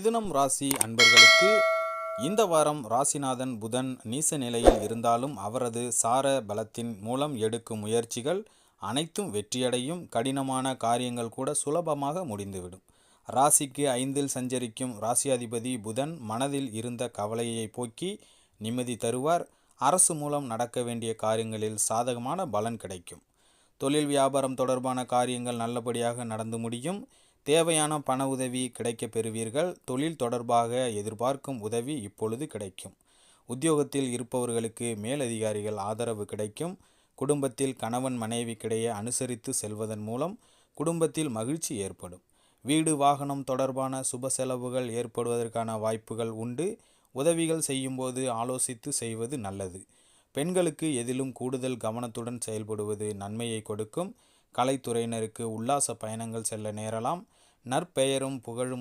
மிதுனம் ராசி அன்பர்களுக்கு இந்த வாரம் ராசிநாதன் புதன் நீச நிலையில் இருந்தாலும் அவரது சார பலத்தின் மூலம் எடுக்கும் முயற்சிகள் அனைத்தும் வெற்றியடையும். கடினமான காரியங்கள் கூட சுலபமாக முடிந்துவிடும். ராசிக்கு ஐந்தில் சஞ்சரிக்கும் ராசியாதிபதி புதன் மனதில் இருந்த கவலையை போக்கி நிம்மதி தருவார். அரசு மூலம் நடக்க வேண்டிய காரியங்களில் சாதகமான பலன் கிடைக்கும். தொழில் வியாபாரம் தொடர்பான காரியங்கள் நல்லபடியாக நடந்து முடியும். தேவையான பண உதவி கிடைக்கப் பெறுவீர்கள். தொழில் தொடர்பாக எதிர்பார்க்கும் உதவி இப்பொழுது கிடைக்கும். உத்தியோகத்தில் இருப்பவர்களுக்கு மேலதிகாரிகள் ஆதரவு கிடைக்கும். குடும்பத்தில் கணவன் மனைவிக்கிடையே அனுசரித்து செல்வதன் மூலம் குடும்பத்தில் மகிழ்ச்சி ஏற்படும். வீடு வாகனம் தொடர்பான சுப செலவுகள் ஏற்படுவதற்கான வாய்ப்புகள் உண்டு. உதவிகள் செய்யும்போது ஆலோசித்து செய்வது நல்லது. பெண்களுக்கு எதிலும் கூடுதல் கவனத்துடன் செயல்படுவது நன்மையை கொடுக்கும். கலைத்துறையினருக்கு உல்லாச பயணங்கள் செல்ல நேரலாம். நற்பெயரும் புகழும்